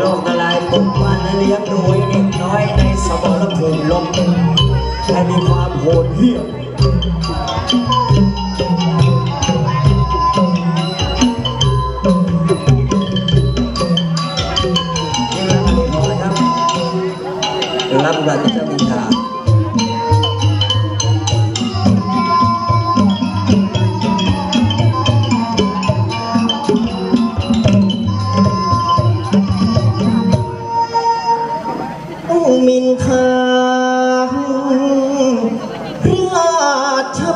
โรคอะไรปลุกมันเลี้ยงดูไอ้เด็กน้อยในสมรภูมิลมแค่มีความโหดเหี้ยมรับอะไรพอนะครับจะมีทาง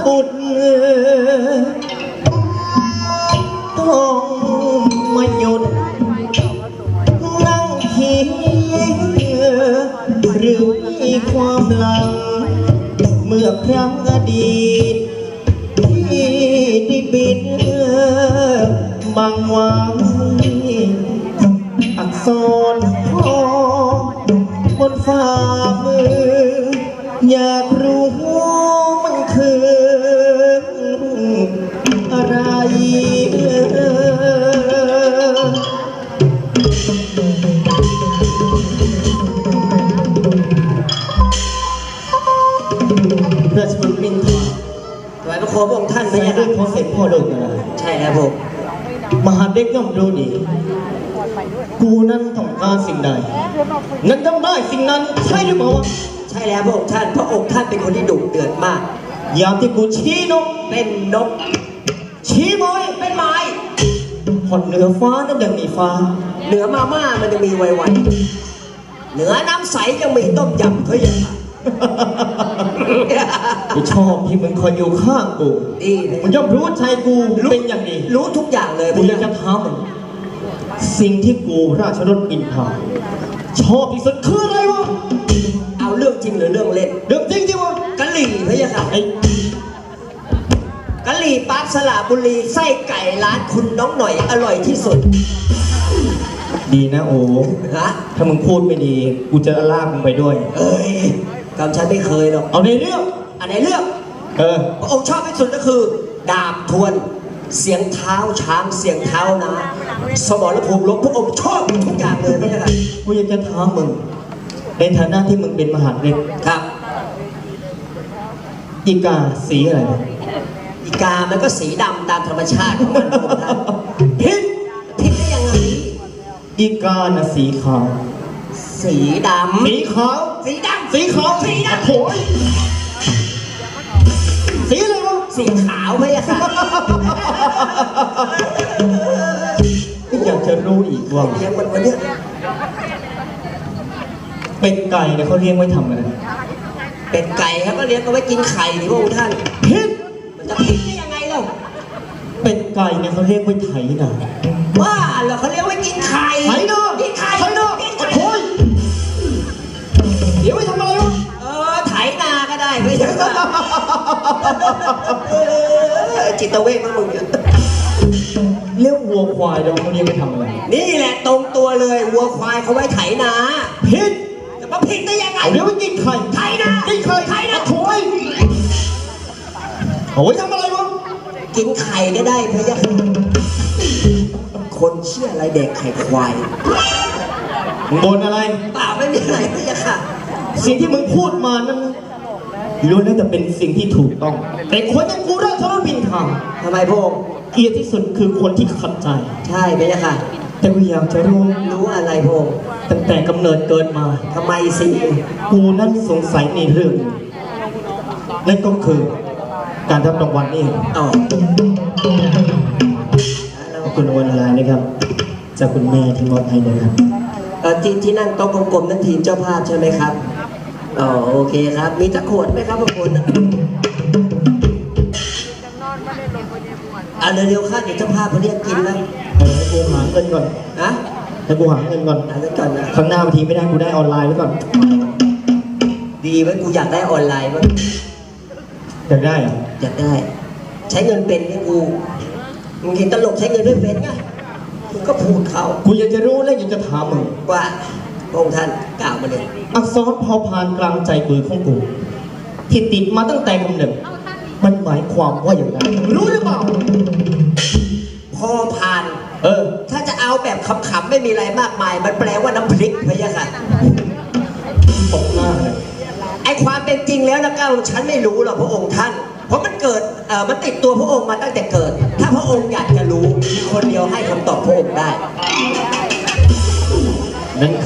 บุตรต้องมาหยุดนั่งคิดหรือมีความหลัง เมื่อครั้งอดีตที่ได้บิดบังหวังอักษรพอบนฝ่ามือ อยากรู้ ราชบุตรมินทราถวายพระโคมพระองค์ท่านพใส่ระยาด้ค่ะวยพระเสด็จพ่อโดยกันใช่แล้วผมมหาเด็กย่อมรู้ดี กูนั้นต้องการสิ่งใด นั้นต้องได้สิ่งนั้นใช่หรือเปล่าวะใช่แล้วพระองค์ท่าน พระองค์ท่านเป็นคนที่ดุเดือดมาก ยามที่กูชี้นก เป็นนก ชี้ไม้เป็นไม้ หดเหนือฟ้านั่นยังมีฟ้า เหนือมาม่ามันจะมีไวๆเหนือน้ำใสยังมีต้มยำเขาอย่างค่ะกูชอบที่มึงคอยอยู่ข้างกูดีเลยมึงย่อมรู้ใจกูเป็นอย่างดีรู้ทุกอย่างเลยกูอยากจะถามมึงสิ่งที่กูราชรถอินทราชอบที่สุดคืออะไรวะเอาเรื่องจริงหรือเรื่องเล่นเรื่องจริงจริงวะกะหรี่พะยะค่ะไอ้กะหรี่ปั๊บสระบุรีไส้ไก่ร้านคุณน้องหน่อยอร่อยที่สุด ดีนะโอ้ฮะถ้ามึงพูดไม่ดีกูจะลากมึงไปด้วย เอ้ยกำชันไม่เคยหรอก เอาในเรื่องอันไหนเรื่องเออพระองค์ชอบที่สุดก็คือ ดาบทวน เสียงเท้าช้างเสียงเท้านะ สมรภูมิลบพระองค์ชอบทุกอย่างเลยพะยะค่ะกูอยากจะถามมึง ในฐานะที่มึงเป็นมหาดเล็กครับ อีกาสีอะไรวะอีกามันก็สีดำตามธรรมชาติของมัน อีกาน่ะสีขาว สีดำ สีขาว สีดำ สีขาว สีดำโถยสีอะไรวะ สีขาวไหมอะค่ะ อยากจะรู้อีกว่าเลี้ยงมันวันเนี้ยเป็ดไก่เนี่ยเขาเลี้ยงไว้ทำอะไร เป็ดไก่ครับก็เลี้ยงเอาไว้กินไข่นี่พระองค์ท่านพิษมันจะผิดได้ยังไงเล่าเป็ดไก่เนี่ยเขาเลี้ยงไว้ไถนา ว่าเหรอเขาเลี้ยง ไว้กินไข่ไถนากินไข่ไถนากินโอ้ไข่โถยเดี๋ยวไว้ทำอะไรวะเออไถนาก็ได้ไม่ใช่ว่าเออจิตเวชมั้งมึงเนี่ยเลี้ยงวัวควายเราเขาเลี้ยงไว้ทำอะไรนี่แหละตรงตัวเลยวัวควายเขาไว้ไถนาพิษแต่ว่าผิดได้ยังไงเอาเดี๋ยวไปกินไข่ไถนากินไข่ไถนาโถยโอ้ยทำอะไรวะกินไข่ก็ได้พะยะ ค่ะคนเชื่ออะไรเด็กไข่ควายมึงบนอะไร เปล่าไม่มีอะไรพะยะค่ะ สิ่งที่มึงพูดมานั้นล้วนแล้วแต่เป็นสิ่งที่ถูกต้อง แต่คนอย่างกูราชรถบินทางทำไมพระองค์เกลียดที่สุดคือคนที่ขัดใจ ใช่พะยะค่ะ แต่กูอยากจะรู้รู้อะไรพระองค์ตั้งแต่กำเนิดเกิดมาทำไมสิกูนั้นสงสัยในเรื่องหนึ่งนั่นก็คือการรับรางวัลนี่เองอ๋ อขอบคุณรางวัลอะไรนะครับ จากคุณแม่ที่มอบให้นะครับเออที่ที่นั่งโต๊ะกลมๆนั่นทีมเจ้าภาพใช่ไหมครับอ๋อโอเคครับ มีตะขวดไหมครับพระคุณอะเร็วๆค่ะเดี๋ยวเจ้าภาพเขาเรียกกินแล้วเออให้กูหาเงินก่อนฮะให้กูหาเงินก่อนอ่านก่อนนะครั้งหน้าบางทีไม่ได้กูได้ออนไลน์ไว้ก่อนดีไว้กูอยากได้ออนไลน์บ้างอยากได้เหรออยากได้ ใช้เงินเป็นเนี่ยกู มึงเห็นตลกใช้เงินไม่เป็นไงมึงก็พูดเขากูอยากจะรู้และอยากจะถามมึงว่าพระองค์ท่านกล่าวมาเลยอักษรพอพานกลางใจปือของกูที่ติดมาตั้งแต่กำเนิดมันหมายความว่าอย่างไรรู้หรือเปล่า พอผ่าน เออ ถ้าจะเอาแบบเขขำๆไม่มีอะไรมากมาย มันแปลว่าน้ำพริกพะยะค่ะตกหน้าเลย ไอความเป็นจริงแล้วนะเก้าฉันไม่รู้หรอกพระองค์ท่าน เพราะมันเกิดเอ่อมันติดตัวพระองค์มาตั้งแต่เกิด ถ้าพระองค์อยากจะรู้มีคนเดียวให้คำตอบพระองค์ได้ นั้น